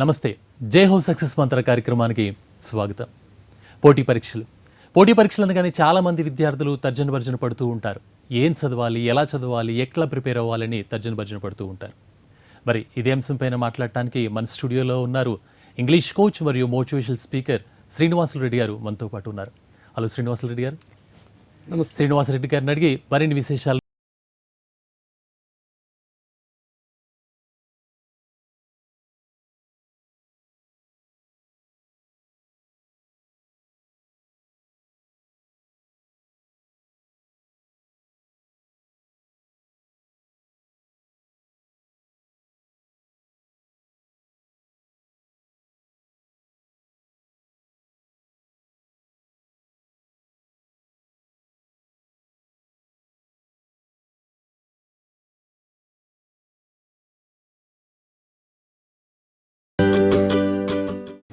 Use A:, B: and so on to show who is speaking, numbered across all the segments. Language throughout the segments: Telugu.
A: నమస్తే. జై హౌస్ సక్సెస్ మంత్ర కార్యక్రమానికి స్వాగతం. పోటీ పరీక్షలు. పోటీ పరీక్షలు అనగానే చాలా మంది విద్యార్థులు తర్జన భర్జన పడుతూ ఉంటారు. ఏం చదవాలి ఎలా చదవాలి ఎట్లా ప్రిపేర్ అవ్వాలని తర్జన భర్జన పడుతూ ఉంటారు. మరి ఇదే అంశంపైన మాట్లాడటానికి మన స్టూడియోలో ఉన్నారు ఇంగ్లీష్ కోచ్ మరియు మోటివేషనల్ స్పీకర్ శ్రీనివాసులు రెడ్డి గారు మనతో పాటు ఉన్నారు. హలో శ్రీనివాసులు రెడ్డి గారు. శ్రీనివాసరెడ్డి గారిని అడిగి మరిన్ని విశేషాలు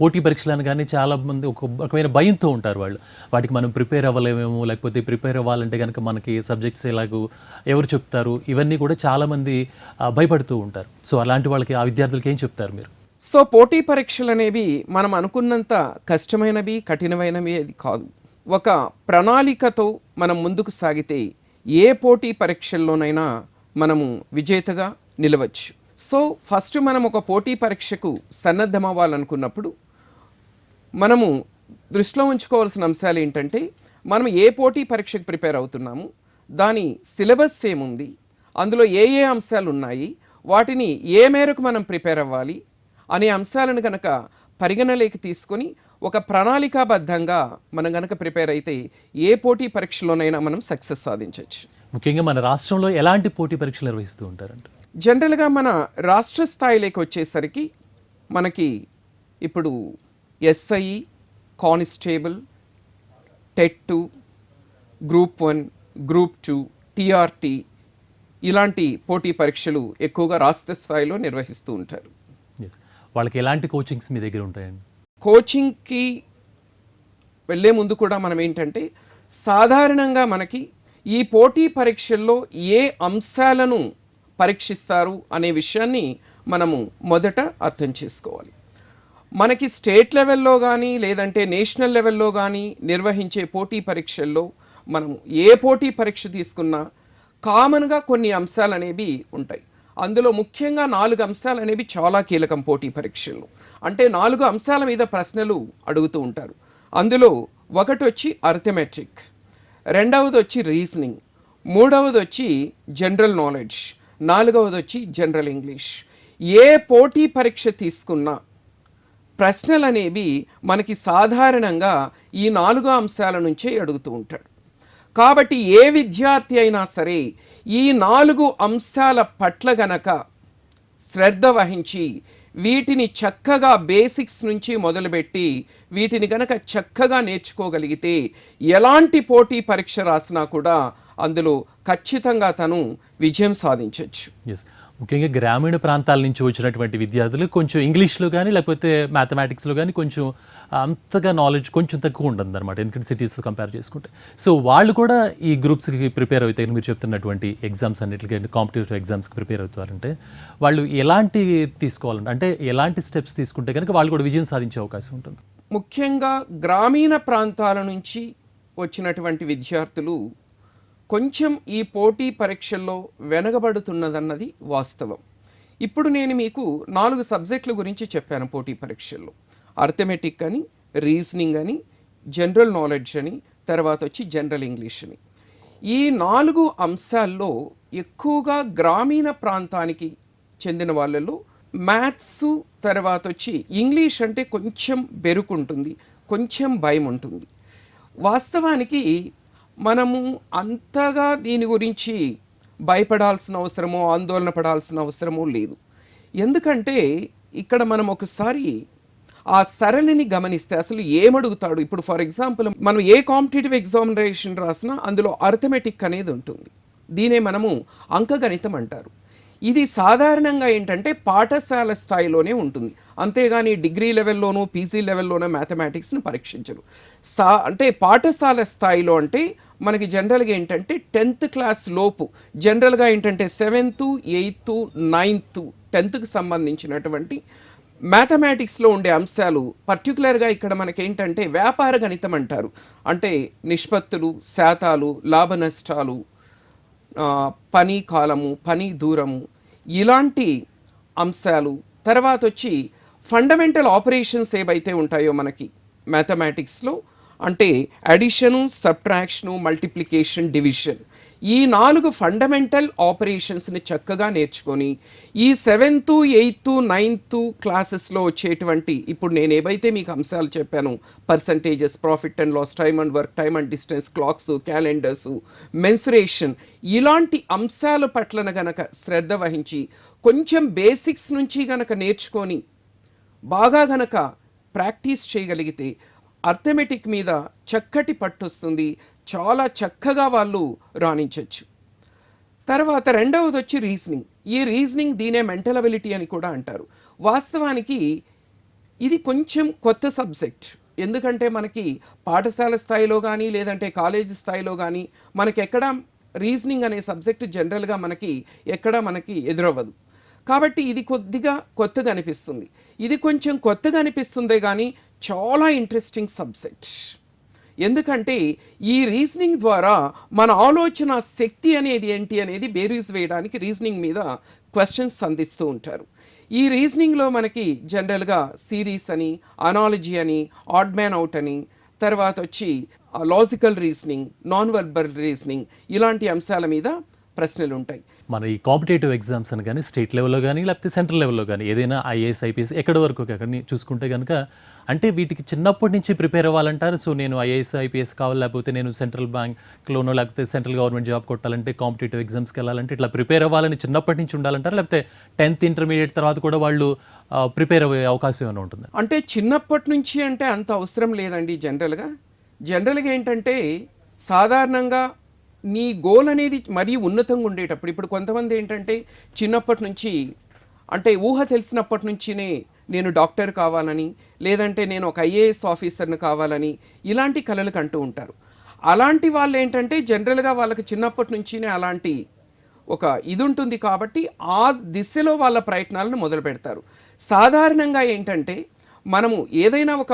A: పోటీ పరీక్షలు అనగానే చాలామంది ఒక రకమైన భయంతో ఉంటారు వాళ్ళు. వాటికి మనం ప్రిపేర్ అవ్వలేమేమో లేకపోతే ప్రిపేర్ అవ్వాలంటే కనుక మనకి సబ్జెక్ట్స్ ఎలాగో ఎవరు చెప్తారు ఇవన్నీ కూడా చాలామంది భయపడుతూ ఉంటారు. సో అలాంటి వాళ్ళకి ఆ విద్యార్థులకి ఏం చెప్తారు మీరు?
B: సో పోటీ పరీక్షలు అనేవి మనం అనుకున్నంత కష్టమైనవి కఠినమైనవి అది కాదు. ఒక ప్రణాళికతో మనం ముందుకు సాగితే ఏ పోటీ పరీక్షల్లోనైనా మనము విజేతగా నిలవచ్చు. సో ఫస్ట్ మనం ఒక పోటీ పరీక్షకు సన్నద్ధమవ్వాలనుకున్నప్పుడు మనము దృష్టిలో ఉంచుకోవాల్సిన అంశాలు ఏంటంటే మనం ఏ పోటీ పరీక్షకు ప్రిపేర్ అవుతున్నాము దాని సిలబస్ ఏముంది అందులో ఏ ఏ అంశాలు ఉన్నాయి వాటిని ఏ మేరకు మనం ప్రిపేర్ అవ్వాలి అనే అంశాలను కనుక పరిగణలోకి తీసుకొని ఒక ప్రణాళికాబద్ధంగా మనం కనుక ప్రిపేర్ అయితే ఏ పోటీ పరీక్షలోనైనా మనం సక్సెస్ సాధించవచ్చు
A: ముఖ్యంగా మన రాష్ట్రంలో ఎలాంటి పోటీ పరీక్షలు నిర్వహిస్తూ ఉంటారంట?
B: జనరల్గా మన రాష్ట్ర స్థాయిలోకి వచ్చేసరికి మనకి ఇప్పుడు SI constable TET two group one group two TRT ఇలాంటి పోటీ పరీక్షలు ఎక్కువగా రాష్ట్ర స్థాయిలో నిర్వహిస్తూ ఉంటారు.
A: వాళ్ళకి ఎలాంటి కోచింగ్స్ మీ దగ్గర ఉంటాయండి?
B: కోచింగ్కి వెళ్ళే ముందు కూడా మనం ఏంటంటే సాధారణంగా మనకి ఈ పోటీ పరీక్షల్లో ఏ అంశాలను పరీక్షిస్తారు అనే విషయాన్ని మనము మొదట అర్థం చేసుకోవాలి. మనకి స్టేట్ లెవెల్లో కానీ లేదంటే నేషనల్ లెవెల్లో కానీ నిర్వహించే పోటీ పరీక్షల్లో మనం ఏ పోటీ పరీక్ష తీసుకున్నా కామన్గా కొన్ని అంశాలు అనేవి ఉంటాయి. అందులో ముఖ్యంగా నాలుగు అంశాలు అనేవి చాలా కీలకం పోటీ పరీక్షల్లో. అంటే నాలుగు అంశాల మీద ప్రశ్నలు అడుగుతూ ఉంటారు. అందులో ఒకటి వచ్చి అర్థమెట్రిక్ రెండవది వచ్చి రీజనింగ్ మూడవది వచ్చి జనరల్ నాలెడ్జ్ నాలుగవది వచ్చి జనరల్ ఇంగ్లీష్. ఏ పోటీ పరీక్ష తీసుకున్నా ప్రశ్నలు అనేవి మనకి సాధారణంగా ఈ నాలుగు అంశాల నుంచే అడుగుతూ ఉంటాడు. కాబట్టి ఏ విద్యార్థి అయినా సరే ఈ నాలుగు అంశాల పట్ల గనక శ్రద్ధ వహించి వీటిని చక్కగా బేసిక్స్ నుంచి మొదలుపెట్టి వీటిని గనక చక్కగా నేర్చుకోగలిగితే ఎలాంటి పోటీ పరీక్ష రాసినా కూడా అందులో ఖచ్చితంగా తను విజయం సాధించవచ్చు
A: ముఖ్యంగా గ్రామీణ ప్రాంతాల నుంచి వచ్చినటువంటి విద్యార్థులు కొంచెం ఇంగ్లీష్లో కానీ లేకపోతే మ్యాథమెటిక్స్లో కానీ కొంచెం అంతగా నాలెడ్జ్ కొంచెం తక్కువ ఉంటుంది అనమాట ఎందుకంటే సిటీస్తో కంపేర్ చేసుకుంటే. సో వాళ్ళు కూడా ఈ గ్రూప్స్కి ప్రిపేర్ అవుతాయి మీరు చెప్తున్నటువంటి ఎగ్జామ్స్ అన్నిటికీ కాంపిటేటివ్ ఎగ్జామ్స్కి ప్రిపేర్ అవుతారంటే వాళ్ళు ఎలాంటి తీసుకోవాలంటే అంటే ఎలాంటి స్టెప్స్ తీసుకుంటే కనుక వాళ్ళు కూడా విజయం సాధించే అవకాశం ఉంటుంది.
B: ముఖ్యంగా గ్రామీణ ప్రాంతాల నుంచి వచ్చినటువంటి విద్యార్థులు కొంచెం ఈ పోటీ పరీక్షల్లో వెనకబడుతున్నదన్నది వాస్తవం. ఇప్పుడు నేను మీకు నాలుగు సబ్జెక్టుల గురించి చెప్పాను పోటీ పరీక్షల్లో. అర్థమెటిక్ అని రీజనింగ్ అని జనరల్ నాలెడ్జ్ అని తర్వాత వచ్చి జనరల్ ఇంగ్లీష్ అని. ఈ నాలుగు అంశాల్లో ఎక్కువగా గ్రామీణ ప్రాంతానికి చెందిన వాళ్ళలో మ్యాథ్స్ తర్వాత వచ్చి ఇంగ్లీష్ అంటే కొంచెం బెరుకుంటుంది కొంచెం భయం ఉంటుంది వాస్తవానికి మనము అంతగా దీని గురించి భయపడాల్సిన అవసరమో ఆందోళన పడాల్సిన అవసరమో లేదు. ఎందుకంటే ఇక్కడ మనం ఒకసారి ఆ సరళిని గమనిస్తే అసలు ఏమడుగుతాడు? ఇప్పుడు ఫర్ ఎగ్జాంపుల్ మనం ఏ కాంపిటేటివ్ ఎగ్జామినేషన్ రాసినా అందులో అర్థమెటిక్ అనేది ఉంటుంది. దీనే మనము అంకగణితం అంటారు. ఇది సాధారణంగా ఏంటంటే పాఠశాల స్థాయిలోనే ఉంటుంది. అంతేగాని డిగ్రీ లెవెల్లోనూ పీజీ లెవెల్లోనూ మ్యాథమెటిక్స్ని పరీక్షించరు. సా అంటే పాఠశాల స్థాయిలో అంటే మనకి జనరల్గా ఏంటంటే టెన్త్ క్లాస్ లోపు జనరల్గా ఏంటంటే సెవెంత్ ఎయిత్ నైన్త్ టెన్త్కి సంబంధించినటువంటి మ్యాథమెటిక్స్లో ఉండే అంశాలు పర్టికులర్గా ఇక్కడ మనకేంటంటే వ్యాపార గణితం అంటారు. అంటే నిష్పత్తులు శాతాలు లాభ నష్టాలు పని కాలము పని దూరము ఇలాంటి అంశాలు తర్వాత వచ్చి ఫండమెంటల్ ఆపరేషన్స్ ఏవైతే ఉంటాయో మనకి మ్యాథమెటిక్స్లో అంటే అడిషను సబ్ట్రాక్షను మల్టిప్లికేషన్ డివిజన్ ఈ నాలుగు ఫండమెంటల్ ఆపరేషన్స్ని చక్కగా నేర్చుకొని ఈ సెవెంత్ ఎయిత్ నైన్త్ క్లాసెస్లో వచ్చేటువంటి ఇప్పుడు నేను ఏవైతే మీకు అంశాలు చెప్పాను percentages profit and loss time and work time and distance clocks calendars mensuration ఇలాంటి అంశాల పట్లన గనక శ్రద్ధ వహించి కొంచెం బేసిక్స్ నుంచి గనక నేర్చుకొని బాగా గనక ప్రాక్టీస్ చేయగలిగితే అర్థమెటిక్ మీద చక్కటి పట్టొస్తుంది. చాలా చక్కగా వాళ్ళు రాణించవచ్చు తర్వాత రెండవది వచ్చి రీజనింగ్. ఈ రీజనింగ్ దీనే మెంటల్ అబిలిటీ అని కూడా అంటారు. వాస్తవానికి ఇది కొంచెం కొత్త సబ్జెక్ట్. ఎందుకంటే మనకి పాఠశాల స్థాయిలో కానీ లేదంటే కాలేజీ స్థాయిలో కానీ మనకి ఎక్కడ రీజనింగ్ అనే సబ్జెక్ట్ జనరల్గా మనకి ఎక్కడ మనకి ఎదురవ్వదు. కాబట్టి ఇది కొద్దిగా కొత్తగా అనిపిస్తుంది. ఇది కొంచెం కొత్తగా అనిపిస్తుందే కానీ చాలా ఇంట్రెస్టింగ్ సబ్జెక్ట్ ఎందుకంటే ఈ రీజనింగ్ ద్వారా మన ఆలోచన శక్తి అనేది ఏంటి అనేది బేరీస్ వేయడానికి రీజనింగ్ మీద క్వశ్చన్స్ అందిస్తూ ఉంటారు. ఈ రీజనింగ్లో మనకి జనరల్గా సిరీస్ అని అనాలజీ అని ఆడ్ మ్యాన్ అవుట్ అని తర్వాత వచ్చి logical reasoning non verbal reasoning ఇలాంటి అంశాల మీద ప్రశ్నలు ఉంటాయి.
A: మన ఈ కాంపిటేటివ్ ఎగ్జామ్స్ అని కానీ స్టేట్ లెవెల్లో కానీ లేకపోతే సెంట్రల్ లెవెల్లో కానీ ఏదైనా ఐఏఎస్ ఐపీఎస్ ఎక్కడి వరకు అక్కడ చూసుకుంటే కనుక అంటే వీటికి చిన్నప్పటి నుంచి ప్రిపేర్ అవ్వాలంటారు. సో నేను ఐఏఎస్ ఐపీఎస్ కావాలి లేకపోతే నేను సెంట్రల్ బ్యాంక్లోనో లేకపోతే సెంట్రల్ గవర్నమెంట్ జాబ్ కొట్టాలంటే కాంపిటేటివ్ ఎగ్జామ్స్కి వెళ్ళాలంటే ఇట్లా ప్రిపేర్ అవ్వాలని చిన్నప్పటి నుంచి ఉండాలంటారు? లేకపోతే టెన్త్ ఇంటర్మీడియట్ తర్వాత కూడా వాళ్ళు ప్రిపేర్ అయ్యే అవకాశం ఏమైనా ఉంటుంది?
B: అంటే చిన్నప్పటి నుంచి అంటే అంత అవసరం లేదండి జనరల్గా. జనరల్గా ఏంటంటే సాధారణంగా నీ గోల్ అనేది మరీ ఉన్నతంగా ఉండేటప్పుడు ఇప్పుడు కొంతమంది ఏంటంటే చిన్నప్పటి నుంచి అంటే ఊహ తెలిసినప్పటి నుంచినే నేను డాక్టర్ కావాలని లేదంటే నేను ఒక ఐఏఎస్ ఆఫీసర్ని కావాలని ఇలాంటి కళలు కంటూ ఉంటారు. అలాంటి వాళ్ళు ఏంటంటే జనరల్గా వాళ్ళకి చిన్నప్పటి నుంచినే అలాంటి ఒక ఇది ఉంటుంది కాబట్టి ఆ దిశలో వాళ్ళ ప్రయత్నాలను మొదలు పెడతారు. సాధారణంగా ఏంటంటే మనము ఏదైనా ఒక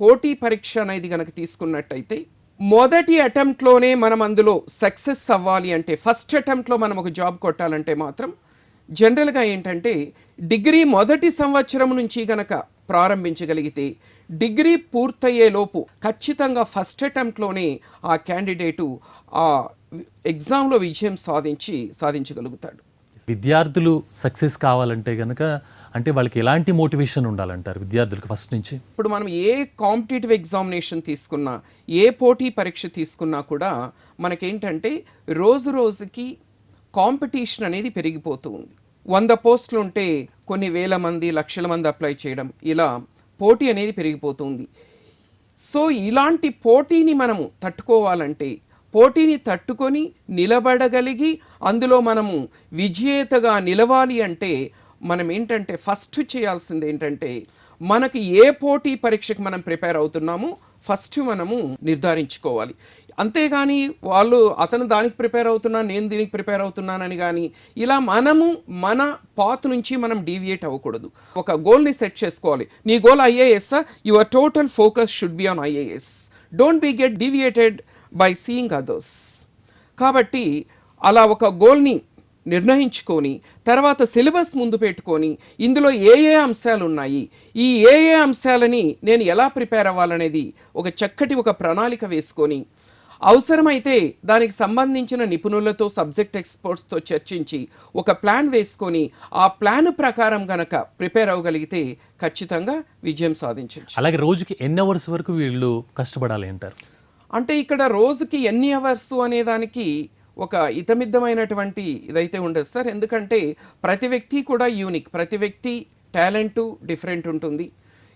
B: పోటీ పరీక్ష అనేది కనుక తీసుకున్నట్టయితే మొదటి అటెంప్ట్లోనే మనం అందులో సక్సెస్ అవ్వాలి అంటే ఫస్ట్ అటెంప్ట్లో మనం ఒక జాబ్ కొట్టాలంటే మాత్రం జనరల్గా ఏంటంటే డిగ్రీ మొదటి సంవత్సరం నుంచి గనక ప్రారంభించగలిగితే డిగ్రీ పూర్తయ్యే లోపు ఖచ్చితంగా ఫస్ట్ అటెంప్ట్లోనే ఆ క్యాండిడేటు ఆ ఎగ్జామ్లో విజయం సాధించి సాధించగలుగుతాడు.
A: విద్యార్థులు సక్సెస్ కావాలంటే కనుక అంటే వాళ్ళకి ఎలాంటి మోటివేషన్ ఉండాలంటారు విద్యార్థులకు ఫస్ట్ నుంచి?
B: ఇప్పుడు మనం ఏ కాంపిటేటివ్ ఎగ్జామినేషన్ తీసుకున్నా ఏ పోటీ పరీక్ష తీసుకున్నా కూడా మనకేంటంటే రోజు రోజుకి కాంపిటీషన్ అనేది పెరిగిపోతూ ఉంది. వంద పోస్టులు ఉంటే కొన్ని వేల మంది లక్షల మంది అప్లై చేయడం ఇలా పోటీ అనేది పెరిగిపోతుంది సో ఇలాంటి పోటీని మనము తట్టుకోవాలంటే పోటీని తట్టుకొని నిలబడగలిగి అందులో మనము విజేతగా నిలవాలి అంటే మనం ఏంటంటే ఫస్ట్ చేయాల్సింది ఏంటంటే మనకి ఏ పోటీ పరీక్షకు మనం ప్రిపేర్ అవుతున్నామో ఫస్ట్ మనము నిర్ధారించుకోవాలి. అంతేగాని వాళ్ళు అతను దానికి ప్రిపేర్ అవుతున్నాను నేను దీనికి ప్రిపేర్ అవుతున్నానని కానీ ఇలా మనము మన పాత్ నుంచి మనం డీవియేట్ అవ్వకూడదు. ఒక గోల్ని సెట్ చేసుకోవాలి. నీ goal IAS your total focus should be on IAS. Don't be get deviated by seeing others కాబట్టి అలా ఒక గోల్ని నిర్ణయించుకొని తర్వాత సిలబస్ ముందు పెట్టుకొని ఇందులో ఏ ఏ అంశాలు ఉన్నాయి ఈ ఏ ఏ అంశాలని నేను ఎలా ప్రిపేర్ అవ్వాలనేది ఒక చక్కటి ఒక ప్రణాళిక వేసుకొని అవసరమైతే దానికి సంబంధించిన నిపుణులతో సబ్జెక్ట్ ఎక్స్పర్ట్స్తో చర్చించి ఒక ప్లాన్ వేసుకొని ఆ ప్లాన్ ప్రకారం గనక ప్రిపేర్ అవ్వగలిగితే ఖచ్చితంగా విజయం సాధించవచ్చు
A: అలాగే రోజుకి ఎన్ని అవర్స్ వరకు వీళ్ళు కష్టపడాలి అంటారు?
B: అంటే ఇక్కడ రోజుకి ఎన్ని అవర్స్ అనే దానికి ఒక ఇతమిద్దమైనటువంటి ఇదైతే ఉండదు సార్. ఎందుకంటే ప్రతి వ్యక్తి కూడా యూనిక్ ప్రతి వ్యక్తి టాలెంటు డిఫరెంట్ ఉంటుంది.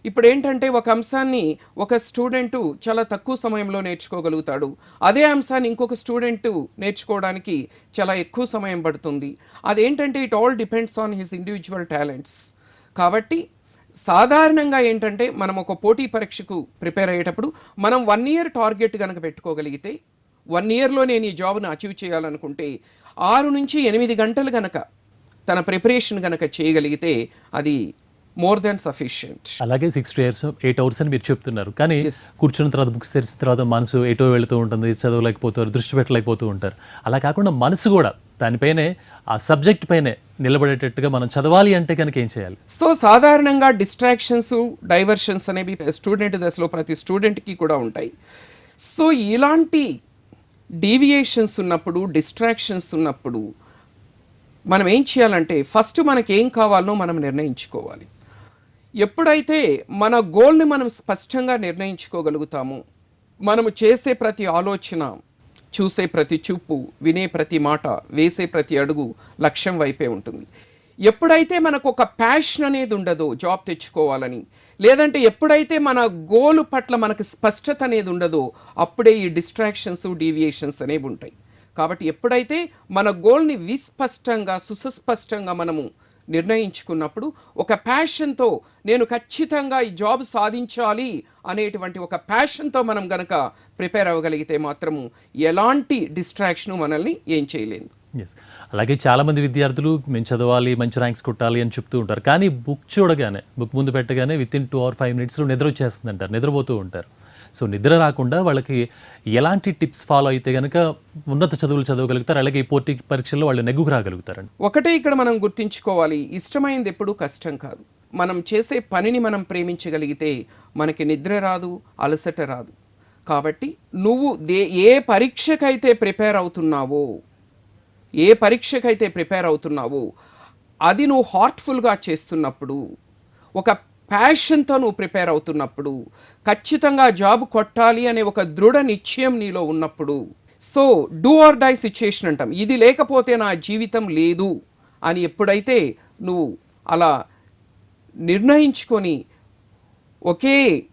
B: ఇప్పుడు ఏంటంటే ఒక అంశాన్ని ఒక స్టూడెంటు చాలా తక్కువ సమయంలో నేర్చుకోగలుగుతాడు. అదే అంశాన్ని ఇంకొక స్టూడెంట్ నేర్చుకోవడానికి చాలా ఎక్కువ సమయం పడుతుంది. అదేంటంటే it all depends on his individual talents. కాబట్టి సాధారణంగా ఏంటంటే మనం ఒక పోటీ పరీక్షకు ప్రిపేర్ అయ్యేటప్పుడు మనం వన్ ఇయర్ టార్గెట్ కనుక పెట్టుకోగలిగితే వన్ ఇయర్లో నేను ఈ జాబ్ను అచీవ్ చేయాలనుకుంటే ఆరు నుంచి ఎనిమిది గంటలు గనక తన ప్రిపరేషన్ గనక చేయగలిగితే అది మోర్ దాన్ సఫిషియంట్.
A: అలాగే six to years eight hours అని మీరు చెప్తున్నారు. కానీ. కూర్చున్న తర్వాత బుక్స్ తెరిచిన తర్వాత మనసు ఎటో వెళుతూ ఉంటుంది చదవలేకపోతారు దృష్టి పెట్టలేకపోతూ ఉంటారు. అలా కాకుండా మనసు కూడా దానిపైనే ఆ సబ్జెక్ట్ పైనే నిలబడేటట్టుగా మనం చదవాలి అంటే కనుక ఏం చేయాలి?
B: సో సాధారణంగా డిస్ట్రాక్షన్స్ డైవర్షన్స్ అనేవి స్టూడెంట్ దశలో ప్రతి స్టూడెంట్కి కూడా ఉంటాయి. సో ఇలాంటి డీవియేషన్స్ ఉన్నప్పుడు డిస్ట్రాక్షన్స్ ఉన్నప్పుడు మనం ఏం చేయాలంటే ఫస్ట్ మనకి ఏం కావాలనో మనం నిర్ణయించుకోవాలి. ఎప్పుడైతే మన గోల్ని మనం స్పష్టంగా నిర్ణయించుకోగలుగుతామో మనము చేసే ప్రతి ఆలోచన చూసే ప్రతి చూపు వినే ప్రతి మాట వేసే ప్రతి అడుగు లక్ష్యం వైపే ఉంటుంది. ఎప్పుడైతే మనకు ఒక ప్యాషన్ అనేది ఉండదో జాబ్ తెచ్చుకోవాలని లేదంటే ఎప్పుడైతే మన గోలు పట్ల మనకు స్పష్టత అనేది ఉండదో అప్పుడే ఈ డిస్ట్రాక్షన్స్ డీవియేషన్స్ అనేవి ఉంటాయి. కాబట్టి ఎప్పుడైతే మన గోల్ని విస్పష్టంగా సుస్పష్టంగా మనము నిర్ణయించుకున్నప్పుడు ఒక ప్యాషన్తో నేను ఖచ్చితంగా ఈ జాబ్ సాధించాలి అనేటువంటి ఒక ప్యాషన్తో మనం గనక ప్రిపేర్ అవ్వగలిగితే మాత్రము ఎలాంటి డిస్ట్రాక్షను మనల్ని ఏం చేయలేదు.
A: ఎస్ అలాగే చాలామంది విద్యార్థులు మేము చదవాలి మంచి ర్యాంక్స్ కొట్టాలి అని చెప్తూ ఉంటారు. కానీ బుక్ చూడగానే బుక్ ముందు పెట్టగానే within two or five మినిట్స్లో నిద్ర వచ్చేస్తుంది అంటారు నిద్రపోతూ ఉంటారు. సో నిద్ర రాకుండా వాళ్ళకి ఎలాంటి టిప్స్ ఫాలో అయితే కనుక ఉన్నత చదువులు చదవగలుగుతారు అలాగే ఈ పోటీ పరీక్షల్లో వాళ్ళు నెగ్గుకు రాగలుగుతారండి.
B: ఒకటే ఇక్కడ మనం గుర్తుంచుకోవాలి ఇష్టమైంది ఎప్పుడూ కష్టం కాదు. మనం చేసే పనిని మనం ప్రేమించగలిగితే మనకి నిద్ర రాదు అలసట రాదు. కాబట్టి నువ్వు దే ఏ పరీక్షకైతే ప్రిపేర్ అవుతున్నావో ఏ పరీక్షకైతే ప్రిపేర్ అవుతున్నావో అది నువ్వు హార్ట్ఫుల్గా చేస్తున్నప్పుడు ఒక ప్యాషన్తో నువ్వు ప్రిపేర్ అవుతున్నప్పుడు ఖచ్చితంగా జాబ్ కొట్టాలి అనే ఒక దృఢ నిశ్చయం నీలో ఉన్నప్పుడు so do or die situation అంటాం. ఇది లేకపోతే నా జీవితం లేదు అని ఎప్పుడైతే నువ్వు అలా నిర్ణయించుకొని ఒకే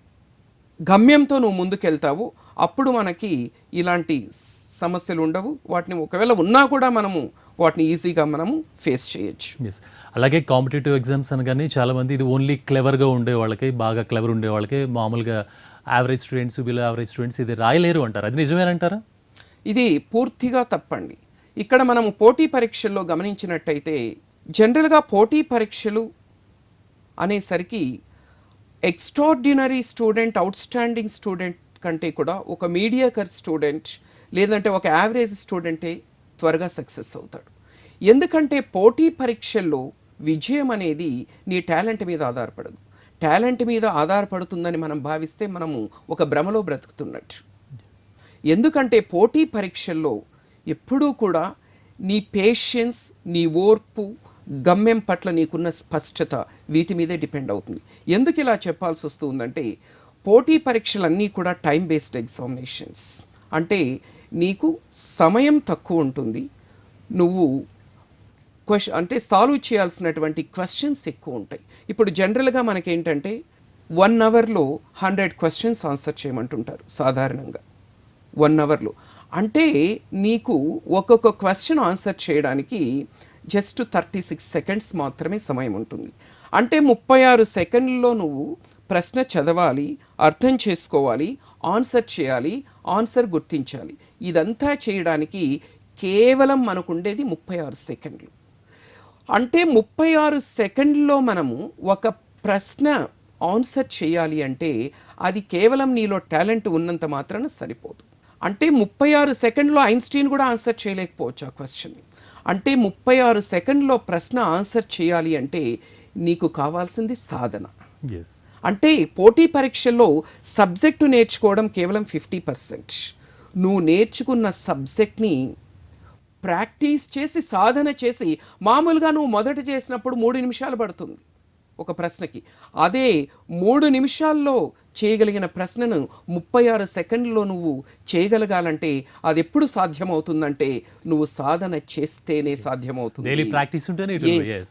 B: గమ్యంతో నువ్వు ముందుకెళ్తావు అప్పుడు మనకి ఇలాంటి సమస్యలు ఉండవు. వాటిని ఒకవేళ ఉన్నా కూడా మనము వాటిని ఈజీగా మనము ఫేస్ చేయొచ్చు.
A: అలాగే కాంపిటేటివ్ ఎగ్జామ్స్ అనగానే చాలామంది ఇది ఓన్లీ క్లెవర్గా ఉండే వాళ్ళకి బాగా క్లెవర్ ఉండే వాళ్ళకి మామూలుగా average students below average students ఇది రాయలేరు అంటారు. అది నిజమేనంటారా?
B: ఇది పూర్తిగా తప్పండి. ఇక్కడ మనము పోటీ పరీక్షల్లో గమనించినట్టయితే జనరల్గా పోటీ పరీక్షలు అనేసరికి extraordinary student outstanding student కంటే కూడా ఒక మీడియాకర్ స్టూడెంట్ లేదంటే ఒక యావరేజ్ స్టూడెంటే త్వరగా సక్సెస్ అవుతాడు. ఎందుకంటే పోటీ పరీక్షల్లో విజయం అనేది నీ టాలెంట్ మీద ఆధారపడదు. టాలెంట్ మీద ఆధారపడుతుందని మనం భావిస్తే మనము ఒక భ్రమలో బ్రతుకుతున్నట్టు. ఎందుకంటే పోటీ పరీక్షల్లో ఎప్పుడూ కూడా నీ పేషెన్స్ నీ ఓర్పు గమ్యం పట్ల నీకున్న స్పష్టత వీటి మీదే డిపెండ్ అవుతుంది. ఎందుకు ఇలా చెప్పాల్సి వస్తుందంటే పోటీ పరీక్షలన్నీ కూడా టైం బేస్డ్ ఎగ్జామినేషన్స్. అంటే నీకు సమయం తక్కువ ఉంటుంది. నువ్వు క్వశ్చన్ అంటే సాల్వ్ చేయాల్సినటువంటి క్వశ్చన్స్ ఎక్కువ ఉంటాయి. ఇప్పుడు జనరల్గా మనకేంటంటే వన్ అవర్లో హండ్రెడ్ క్వశ్చన్స్ ఆన్సర్ చేయమంటుంటారు సాధారణంగా. వన్ అవర్లో. అంటే నీకు ఒక్కొక్క క్వశ్చన్ ఆన్సర్ చేయడానికి జస్ట్ థర్టీ సిక్స్ సెకండ్స్ మాత్రమే సమయం ఉంటుంది. అంటే ముప్పై ఆరు సెకండ్లో నువ్వు ప్రశ్న చదవాలి అర్థం చేసుకోవాలి ఆన్సర్ చేయాలి ఆన్సర్ గుర్తించాలి. ఇదంతా చేయడానికి కేవలం మనకు ఉండేది ముప్పై ఆరు సెకండ్లు. అంటే ముప్పై ఆరు సెకండ్లో మనము ఒక ప్రశ్న ఆన్సర్ చేయాలి అంటే అది కేవలం నీలో టాలెంట్ ఉన్నంత మాత్రాన సరిపోదు. అంటే ముప్పై ఆరు సెకండ్లో ఐన్స్టీన్ కూడా ఆన్సర్ చేయలేకపోవచ్చు ఆ క్వశ్చన్ని. అంటే ముప్పై ఆరు సెకండ్లో ప్రశ్న ఆన్సర్ చేయాలి అంటే నీకు కావాల్సింది సాధన.
A: ఎస్
B: అంటే పోటీ పరీక్షల్లో సబ్జెక్టు నేర్చుకోవడం కేవలం ఫిఫ్టీ పర్సెంట్. నువ్వు నేర్చుకున్న సబ్జెక్ట్ని ప్రాక్టీస్ చేసి సాధన చేసి మామూలుగా నువ్వు మొదట చేసినప్పుడు మూడు నిమిషాలు పడుతుంది. ఒక ప్రశ్నకి. అదే మూడు నిమిషాల్లో చేయగలిగిన ప్రశ్నను ముప్పై ఆరు సెకండ్లో నువ్వు చేయగలగాలంటే అది ఎప్పుడు సాధ్యమవుతుందంటే నువ్వు సాధన చేస్తేనే సాధ్యమవుతుంది.
A: Practice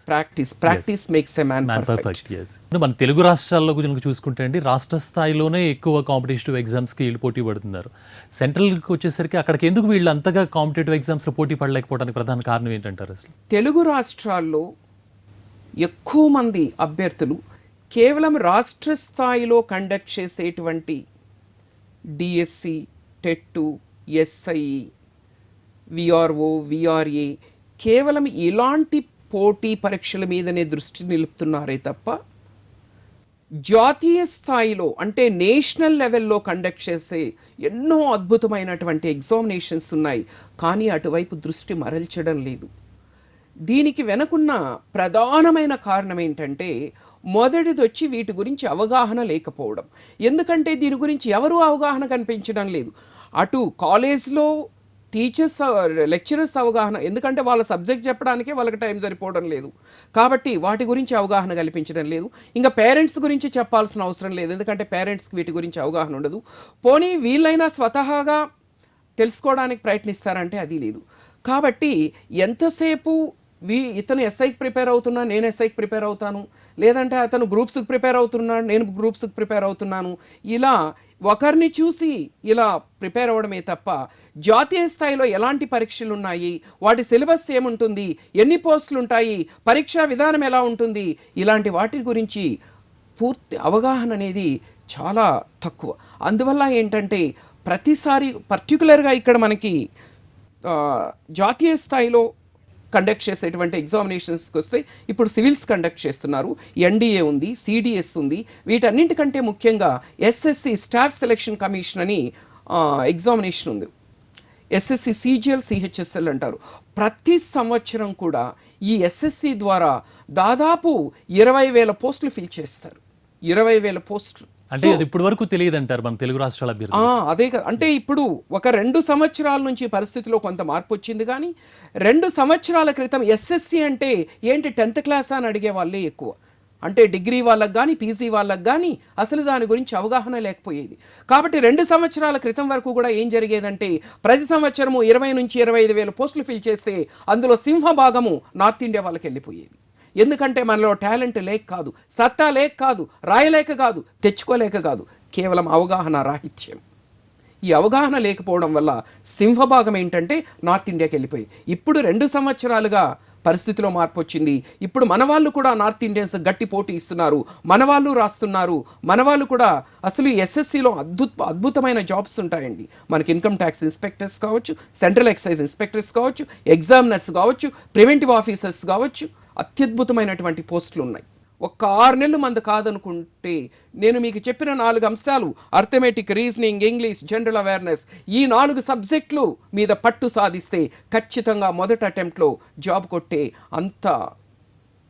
B: practice practice makes a man perfect
A: మన తెలుగు రాష్ట్రాల్లో కనుక చూసుకుంటే అండి రాష్ట్ర స్థాయిలోనే ఎక్కువ కాంపిటేటివ్ ఎగ్జామ్స్కి వీళ్ళు పోటీ పడుతున్నారు. సెంట్రల్కి వచ్చేసరికి అక్కడికి ఎందుకు వీళ్ళు అంతగా కాంపిటేటివ్ ఎగ్జామ్స్లో పోటీ పడలేకపోవడానికి ప్రధాన కారణం ఏంటంటారు అసలు?
B: తెలుగు రాష్ట్రాల్లో ఎక్కువ మంది అభ్యర్థులు కేవలం రాష్ట్ర స్థాయిలో కండక్ట్ చేసేటువంటి DSC TET SI VRO VRA కేవలం ఇలాంటి పోటీ పరీక్షల మీదనే దృష్టి నిలుపుతున్నారే తప్ప జాతీయ స్థాయిలో అంటే నేషనల్ లెవెల్లో కండక్ట్ చేసే ఎన్నో అద్భుతమైనటువంటి ఎగ్జామినేషన్స్ ఉన్నాయి. కానీ అటువైపు దృష్టి మరల్చడం లేదు. దీనికి వెనకున్న ప్రధానమైన కారణం ఏంటంటే మొదటిది వచ్చి వీటి గురించి అవగాహన లేకపోవడం. ఎందుకంటే దీని గురించి ఎవరు అవగాహన కనిపించడం లేదు. అటు కాలేజ్లో టీచర్స్ లెక్చరర్స్ అవగాహన ఎందుకంటే వాళ్ళ సబ్జెక్ట్ చెప్పడానికే వాళ్ళకి టైం సరిపోవడం లేదు. కాబట్టి వాటి గురించి అవగాహన కల్పించడం లేదు. ఇంకా పేరెంట్స్ గురించి చెప్పాల్సిన అవసరం లేదు. ఎందుకంటే పేరెంట్స్కి వీటి గురించి అవగాహన ఉండదు. పోనీ వీళ్ళైనా స్వతహాగా తెలుసుకోవడానికి ప్రయత్నిస్తారంటే అది లేదు. కాబట్టి ఎంతసేపు వీ ఇతను ఎస్ఐకి ప్రిపేర్ అవుతున్నా నేను ఎస్ఐకి ప్రిపేర్ అవుతాను. లేదంటే అతను గ్రూప్స్కి ప్రిపేర్ అవుతున్నాడు నేను గ్రూప్స్కి ప్రిపేర్ అవుతున్నాను. ఇలా ఒకరిని చూసి ఇలా ప్రిపేర్ అవ్వడమే తప్ప జాతీయ స్థాయిలో ఎలాంటి పరీక్షలు ఉన్నాయి వాటి సిలబస్ ఏముంటుంది? ఎన్ని పోస్టులు ఉంటాయి పరీక్షా విధానం ఎలా ఉంటుంది? ఇలాంటి వాటి గురించి పూర్తి అవగాహన అనేది చాలా తక్కువ. అందువల్ల ఏంటంటే ప్రతిసారి పర్టికులర్గా ఇక్కడ మనకి జాతీయ స్థాయిలో కండక్ట్ చేసేటువంటి ఎగ్జామినేషన్స్కి వస్తే ఇప్పుడు సివిల్స్ కండక్ట్ చేస్తున్నారు. ఎన్డీఏ ఉంది సిడిఎస్ ఉంది. వీటన్నింటికంటే ముఖ్యంగా ఎస్ఎస్సి స్టాఫ్ సెలక్షన్ కమిషన్ అని ఎగ్జామినేషన్ ఉంది. ఎస్ఎస్సి సిజిఎల్ సిహెచ్ఎస్ఎల్ అంటారు. ప్రతి సంవత్సరం కూడా ఈ ఎస్ఎస్సి ద్వారా దాదాపు ఇరవై వేల పోస్టులు ఫిల్ చేస్తారు. ఇరవై వేల పోస్టులు.
A: అంటే అది ఇప్పటి వరకు తెలియదు అంటారు మన తెలుగు రాష్ట్రాల
B: అదే కదా. అంటే ఇప్పుడు ఒక రెండు సంవత్సరాల నుంచి పరిస్థితిలో కొంత మార్పు వచ్చింది కానీ రెండు సంవత్సరాల క్రితం ఎస్ఎస్సి అంటే ఏంటి టెన్త్ క్లాస్ అని అడిగే వాళ్ళే ఎక్కువ. అంటే డిగ్రీ వాళ్ళకి కానీ పీజీ వాళ్ళకి కానీ అసలు దాని గురించి అవగాహన లేకపోయేది. కాబట్టి రెండు సంవత్సరాల క్రితం వరకు కూడా ఏం జరిగేదంటే ప్రతి సంవత్సరము ఇరవై నుంచి ఇరవై ఐదు వేల పోస్టులు ఫిల్ చేస్తే అందులో సింహ భాగము నార్త్ ఇండియా వాళ్ళకి వెళ్ళిపోయేది. ఎందుకంటే మనలో టాలెంట్ లేక కాదు సత్తా లేక కాదు రాయలేక కాదు తెచ్చుకోలేక కాదు కేవలం అవగాహన రాహిత్యం. ఈ అవగాహన లేకపోవడం వల్ల సింహభాగం ఏంటంటే నార్త్ ఇండియాకి వెళ్ళిపోయి ఇప్పుడు రెండు సంవత్సరాలుగా పరిస్థితిలో మార్పు వచ్చింది. ఇప్పుడు మన వాళ్ళు కూడా నార్త్ ఇండియన్స్ గట్టి పోటీ ఇస్తున్నారు మన వాళ్ళు రాస్తున్నారు మన వాళ్ళు కూడా అసలు ఎస్ఎస్సిలో అద్భుత అద్భుతమైన జాబ్స్ ఉంటాయండి. మనకి ఇన్కమ్ ట్యాక్స్ ఇన్స్పెక్టర్స్ కావచ్చు సెంట్రల్ ఎక్సైజ్ ఇన్స్పెక్టర్స్ కావచ్చు ఎగ్జామినర్స్ కావచ్చు ప్రివెంటివ్ ఆఫీసర్స్ కావచ్చు అత్యద్భుతమైనటువంటి పోస్టులు ఉన్నాయి ఒక్క ఆరు నెలలు మంది కాదనుకుంటే నేను మీకు చెప్పిన నాలుగు అంశాలు arithmetic reasoning English general awareness ఈ నాలుగు సబ్జెక్టులు మీద పట్టు సాధిస్తే ఖచ్చితంగా మొదటి అటెంప్ట్లో జాబ్ కొట్టే అంత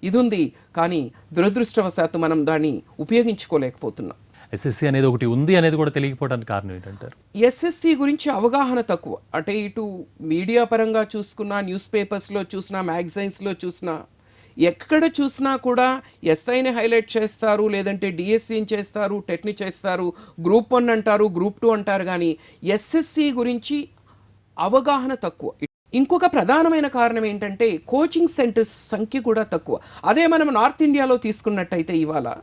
B: ఇది ఉంది కానీ దురదృష్టవశాత్తు మనం దాన్ని ఉపయోగించుకోలేకపోతున్నాం.
A: ఎస్ఎస్సి అనేది ఒకటి ఉంది అనేది కూడా తెలియకపోవడానికి కారణం ఏంటంటారు?
B: ఎస్ఎస్సి గురించి అవగాహన తక్కువ. అంటే ఇటు మీడియా పరంగా చూసుకున్నా న్యూస్ పేపర్స్లో చూసినా మ్యాగజైన్స్లో చూసినా ఎక్కడ చూసినా కూడా ఎస్ఐని హైలైట్ చేస్తారు లేదంటే డిఎస్సిని చేస్తారు టెట్ని చేస్తారు గ్రూప్ వన్ అంటారు గ్రూప్ టూ అంటారు కానీ ఎస్ఎస్సి గురించి అవగాహన తక్కువ. ఇంకొక ప్రధానమైన కారణం ఏంటంటే కోచింగ్ సెంటర్స్ సంఖ్య కూడా తక్కువ. అదే మనం నార్త్ ఇండియాలో తీసుకున్నట్టయితే ఇవాళ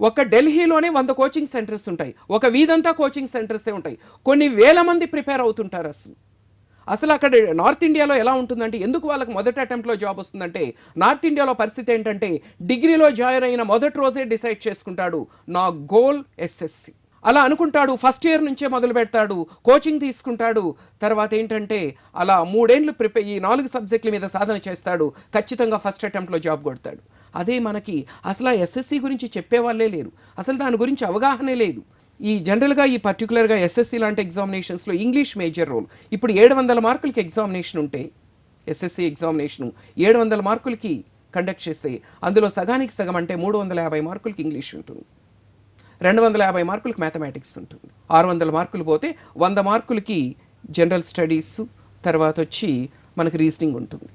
B: ఒక ఢిల్లీలోనే వంద కోచింగ్ సెంటర్స్ ఉంటాయి. ఒక వీధంతా కోచింగ్ సెంటర్సే ఉంటాయి. కొన్ని వేల మంది ప్రిపేర్ అవుతుంటారు అసలు. అసలు అక్కడ నార్త్ ఇండియాలో ఎలా ఉంటుందంటే ఎందుకు వాళ్ళకి మొదటి అటెంప్ట్లో జాబ్ వస్తుందంటే నార్త్ ఇండియాలో పరిస్థితి ఏంటంటే డిగ్రీలో జాయిన్ అయిన మొదటి రోజే డిసైడ్ చేసుకుంటాడు నా గోల్ ఎస్ఎస్సి అలా అనుకుంటాడు ఫస్ట్ ఇయర్ నుంచే మొదలు పెడతాడు కోచింగ్ తీసుకుంటాడు తర్వాత ఏంటంటే అలా మూడేండ్లు ప్రిపేర్ ఈ నాలుగు సబ్జెక్టుల మీద సాధన చేస్తాడు ఖచ్చితంగా ఫస్ట్ అటెంప్ట్లో జాబ్ కొడతాడు. అదే మనకి అసలు ఆ ఎస్ఎస్సి గురించి చెప్పేవాళ్ళే లేరు. అసలు దాని గురించి అవగాహనే లేదు. ఈ జనరల్గా ఈ పర్టికులర్గా ఎస్ఎస్సి లాంటి ఎగ్జామినేషన్స్లో ఇంగ్లీష్ మేజర్ రోల్ ఇప్పుడు ఏడు వందల మార్కులకి ఎగ్జామినేషన్ ఉంటే ఎస్ఎస్సి ఎగ్జామినేషను ఏడు వందల మార్కులకి కండక్ట్ చేస్తే అందులో సగానికి సగం అంటే మూడు వందల యాభై మార్కులకి ఇంగ్లీష్ ఉంటుంది. రెండు వందల యాభై మార్కులకి మ్యాథమెటిక్స్ ఉంటుంది. ఆరు వందల మార్కులు పోతే వంద మార్కులకి జనరల్ స్టడీస్ తర్వాత వచ్చి మనకి రీజనింగ్ ఉంటుంది.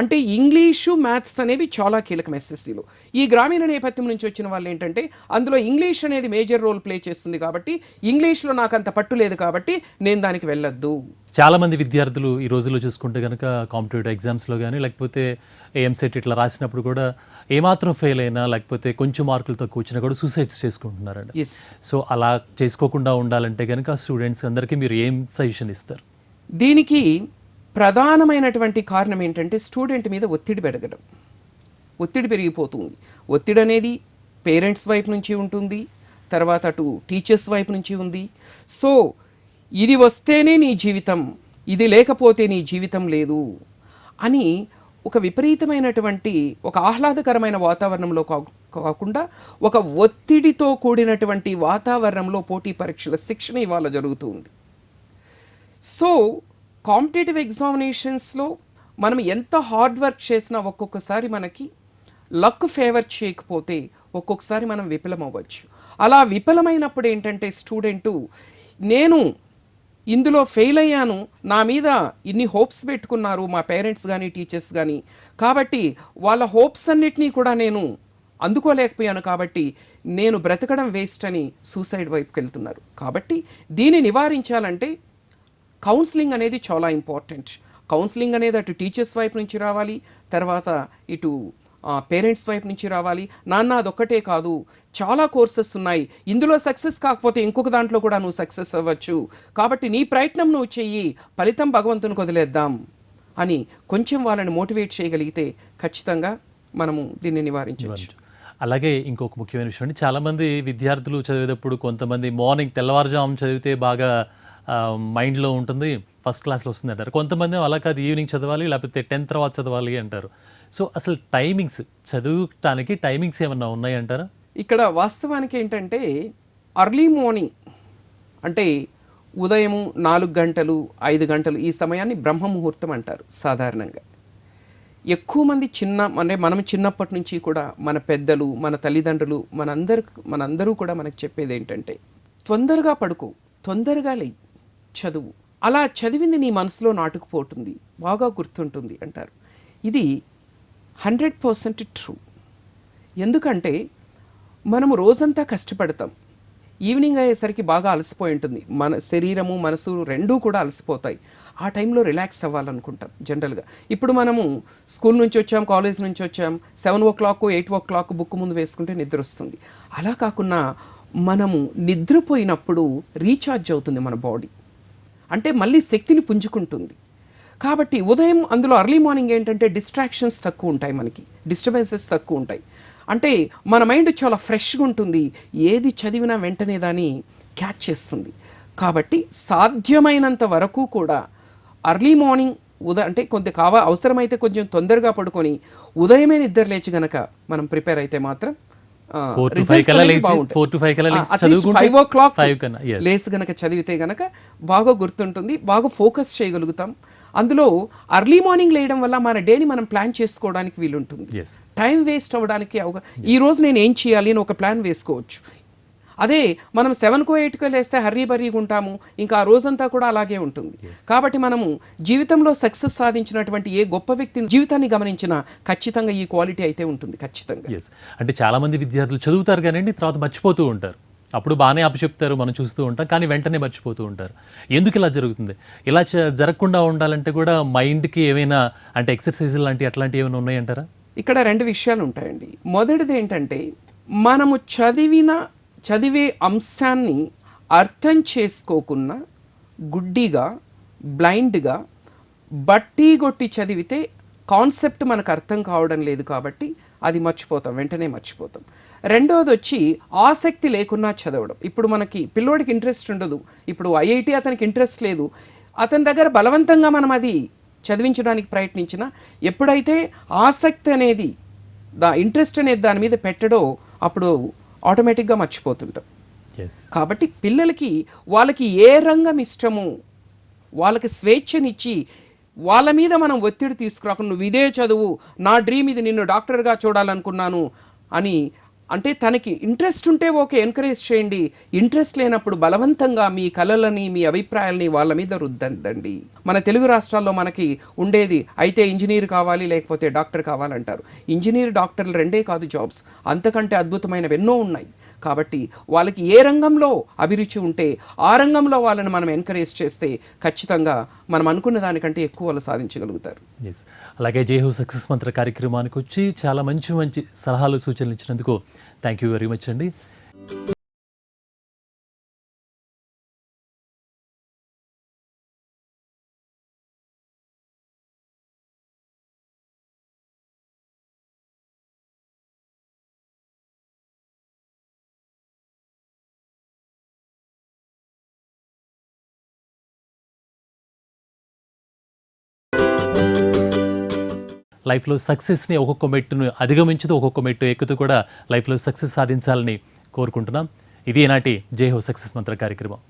B: అంటే ఇంగ్లీషు మ్యాథ్స్ అనేవి చాలా కీలకం ఎస్ఎస్సిలో. ఈ గ్రామీణ నేపథ్యం నుంచి వచ్చిన వాళ్ళు ఏంటంటే అందులో ఇంగ్లీష్ అనేది మేజర్ రోల్ ప్లే చేస్తుంది కాబట్టి ఇంగ్లీష్లో నాకు అంత పట్టు లేదు కాబట్టి నేను దానికి వెళ్ళొద్దు.
A: చాలా మంది విద్యార్థులు ఈ రోజుల్లో చూసుకుంటే కనుక కాంపిటేటివ్ ఎగ్జామ్స్లో కానీ లేకపోతే ఏఎంసెట్ ఇట్లా రాసినప్పుడు కూడా ఏమాత్రం ఫెయిల్ అయినా లేకపోతే కొంచెం మార్కులు తక్కువ వచ్చినా కూడా సూసైడ్స్ చేసుకుంటున్నారండి. సో అలా చేసుకోకుండా ఉండాలంటే కనుక స్టూడెంట్స్ అందరికీ మీరు ఏం సజెషన్ ఇస్తారు?
B: దీనికి ప్రధానమైనటువంటి కారణం ఏంటంటే స్టూడెంట్ మీద ఒత్తిడి పెరగడం. ఒత్తిడి పెరిగిపోతుంది. ఒత్తిడి అనేది పేరెంట్స్ వైపు నుంచి ఉంటుంది తర్వాత అటు టీచర్స్ వైపు నుంచి ఉంది. సో ఇది వస్తేనే నీ జీవితం ఇది లేకపోతే నీ జీవితం లేదు అని ఒక విపరీతమైనటువంటి ఒక ఆహ్లాదకరమైన వాతావరణంలో కా- కాకుండా ఒక ఒత్తిడితో కూడినటువంటి వాతావరణంలో పోటీ పరీక్షల శిక్షణ ఇవాళ జరుగుతుంది సో కాంపిటేటివ్ ఎగ్జామినేషన్స్లో మనం ఎంత హార్డ్ వర్క్ చేసినా ఒక్కొక్కసారి మనకి లక్ ఫేవర్ చేయకపోతే ఒక్కొక్కసారి మనం విఫలం అవ్వచ్చు అలా విఫలమైనప్పుడు ఏంటంటే స్టూడెంటు నేను ఇందులో ఫెయిల్ అయ్యాను నా మీద ఇన్ని హోప్స్ పెట్టుకున్నారు మా పేరెంట్స్ కానీ టీచర్స్ కానీ కాబట్టి వాళ్ళ హోప్స్ అన్నిటినీ కూడా నేను అందుకోలేకపోయాను కాబట్టి నేను బ్రతకడం వేస్ట్ అని సూసైడ్ వైపుకి వెళ్తున్నారు కాబట్టి దీన్ని నివారించాలంటే కౌన్సిలింగ్ అనేది చాలా ఇంపార్టెంట్. కౌన్సిలింగ్ అనేది అటు టీచర్స్ వైపు నుంచి రావాలి తర్వాత ఇటు పేరెంట్స్ వైపు నుంచి రావాలి. నాన్న అదొక్కటే కాదు చాలా కోర్సెస్ ఉన్నాయి. ఇందులో సక్సెస్ కాకపోతే ఇంకొక దాంట్లో కూడా నువ్వు సక్సెస్ అవ్వచ్చు. కాబట్టి నీ ప్రయత్నం నువ్వు చెయ్యి ఫలితం భగవంతుని వదిలేద్దాం అని కొంచెం వాళ్ళని మోటివేట్ చేయగలిగితే ఖచ్చితంగా మనము దీన్ని నివారించవచ్చు.
A: అలాగే ఇంకొక ముఖ్యమైన విషయం అండి. చాలామంది విద్యార్థులు చదివేటప్పుడు కొంతమంది మార్నింగ్ తెల్లవారుజాము చదివితే బాగా మైండ్లో ఉంటుంది ఫస్ట్ క్లాస్లో వస్తుంది అంటారు. కొంతమంది అలా కాదు ఈవినింగ్ చదవాలి లేకపోతే టెన్త్ తర్వాత చదవాలి అంటారు. సో అసలు టైమింగ్స్ చదువుటానికి టైమింగ్స్ ఏమన్నా ఉన్నాయంటారా
B: ఇక్కడ వాస్తవానికి ఏంటంటే అర్లీ మార్నింగ్ అంటే ఉదయం నాలుగు గంటలు ఐదు గంటలు ఈ సమయాన్ని బ్రహ్మ ముహూర్తం అంటారు సాధారణంగా. ఎక్కువ మంది చిన్న అంటే మనం చిన్నప్పటి నుంచి కూడా మన పెద్దలు మన తల్లిదండ్రులు మనందరు మనందరూ కూడా మనకు చెప్పేది ఏంటంటే తొందరగా పడుకో తొందరగా లేయి. చదువు. అలా చదివింది నీ మనసులో నాటుకుపోతుంది. బాగా గుర్తుంటుంది అంటారు. ఇది హండ్రెడ్ పర్సెంట్ ట్రూ. ఎందుకంటే మనము రోజంతా కష్టపడతాం. ఈవినింగ్ అయ్యేసరికి బాగా అలసిపోయి ఉంటుంది. మన శరీరము మనసు రెండూ కూడా అలసిపోతాయి. ఆ టైంలో రిలాక్స్ అవ్వాలనుకుంటాం జనరల్గా. ఇప్పుడు మనము స్కూల్ నుంచి వచ్చాం కాలేజ్ నుంచి వచ్చాం seven o'clock eight o'clock book ముందు వేసుకుంటే నిద్ర వస్తుంది. అలా కాకుండా మనము నిద్రపోయినప్పుడు రీఛార్జ్ అవుతుంది మన బాడీ. అంటే మళ్ళీ శక్తిని పుంజుకుంటుంది. కాబట్టి ఉదయం అందులో అర్లీ మార్నింగ్ ఏంటంటే డిస్ట్రాక్షన్స్ తక్కువ ఉంటాయి మనకి. డిస్టర్బెన్సెస్ తక్కువ ఉంటాయి. అంటే మన మైండ్ చాలా ఫ్రెష్గా ఉంటుంది. ఏది చదివినా వెంటనే దాన్ని క్యాచ్ చేస్తుంది. కాబట్టి సాధ్యమైనంత వరకు కూడా అర్లీ మార్నింగ్ ఉద అంటే కొంత కావా అవసరమైతే కొంచెం తొందరగా పడుకొని ఉదయమే నిద్ర లేచి గనక మనం ప్రిపేర్ అయితే మాత్రం ఫైవ్ ఓ క్లాక్. లేస్ గనక చదివితే గనక బాగా గుర్తుంటుంది బాగా ఫోకస్ చేయగలుగుతాం. అందులో అర్లీ మార్నింగ్ లేయడం వల్ల మన డేని మనం ప్లాన్ చేసుకోవడానికి వీలుంటుంది. టైం వేస్ట్ అవ్వడానికి ఈ రోజు నేను ఏం చేయాలి అని ఒక ప్లాన్ వేసుకోవచ్చు. అదే మనం సెవెన్కో ఎయిట్కో లేస్తే హర్రీ బర్రీగా ఉంటాము ఇంకా ఆ రోజంతా కూడా అలాగే ఉంటుంది. కాబట్టి మనము జీవితంలో సక్సెస్ సాధించినటువంటి ఏ గొప్ప వ్యక్తిని జీవితాన్ని గమనించినా ఖచ్చితంగా ఈ క్వాలిటీ అయితే ఉంటుంది ఖచ్చితంగా.
A: అంటే చాలా మంది విద్యార్థులు చదువుతారు కానీ తర్వాత మర్చిపోతూ ఉంటారు. అప్పుడు బాగానే అప్పచెప్తారు మనం చూస్తూ ఉంటాం కానీ వెంటనే మర్చిపోతూ ఉంటారు. ఎందుకు ఇలా జరుగుతుంది? ఇలా జరగకుండా ఉండాలంటే కూడా మైండ్కి ఏమైనా అంటే ఎక్సర్సైజ్ లాంటి అట్లాంటివి ఏమైనా ఉన్నాయంటారా?
B: ఇక్కడ రెండు విషయాలు ఉంటాయండి. మొదటిది ఏంటంటే మనము చదివిన చదివే అంశాన్ని అర్థం చేసుకోకున్నా గుడ్డిగా బ్లైండ్గా బట్టి కొట్టి చదివితే కాన్సెప్ట్ మనకు అర్థం కావడం లేదు కాబట్టి అది మర్చిపోతాం వెంటనే మర్చిపోతాం. రెండవది వచ్చి ఆసక్తి లేకున్నా చదవడం. ఇప్పుడు మనకి పిల్లోడికి ఇంట్రెస్ట్ ఉండదు. ఇప్పుడు ఐఐటి అతనికి ఇంట్రెస్ట్ లేదు. అతని దగ్గర బలవంతంగా మనం అది చదివించడానికి ప్రయత్నించినా ఎప్పుడైతే ఆసక్తి అనేది దా ఇంట్రెస్ట్ అనేది దాని మీద పెట్టడో అప్పుడు ఆటోమేటిక్గా మర్చిపోతుంటాం. కాబట్టి పిల్లలకి వాళ్ళకి ఏ రంగం ఇష్టమో వాళ్ళకి స్వేచ్ఛనిచ్చి వాళ్ళ మీద మనం ఒత్తిడి తీసుకురాకుండా నువ్వు ఇదే చదువు నా డ్రీమ్ ఇది నిన్ను డాక్టర్గా చూడాలనుకున్నాను అని అంటే తనకి ఇంట్రెస్ట్ ఉంటే ఓకే ఎంకరేజ్ చేయండి. ఇంట్రెస్ట్ లేనప్పుడు బలవంతంగా మీ కళలని మీ అభిప్రాయాలని వాళ్ళ మీద రుద్దండి మన తెలుగు రాష్ట్రాల్లో మనకి ఉండేది అయితే ఇంజనీర్ కావాలి లేకపోతే డాక్టర్ కావాలంటారు. ఇంజనీర్ డాక్టర్లు రెండే కాదు జాబ్స్ అంతకంటే అద్భుతమైనవి ఎన్నో ఉన్నాయి. కాబట్టి వాళ్ళకి ఏ రంగంలో అభిరుచి ఉంటే ఆ రంగంలో వాళ్ళని మనం ఎంకరేజ్ చేస్తే ఖచ్చితంగా మనం అనుకున్న దానికంటే ఎక్కువ వాళ్ళు సాధించగలుగుతారు.
A: అలాగే జేహో సక్సెస్ మంత్ర కార్యక్రమానికి వచ్చి చాలా మంచి మంచి సలహాలు సూచనలు ఇచ్చినందుకు థ్యాంక్ యూ వెరీ మచ్ అండి. లైఫ్లో సక్సెస్ని ఒక్కొక్క మెట్టును అధిగమించుతూ ఒక్కొక్క మెట్టు ఎక్కుతూ కూడా లైఫ్లో సక్సెస్ సాధించాలని కోరుకుంటున్నాం. ఇది నాటి జై హో సక్సెస్ మంత్ర కార్యక్రమం.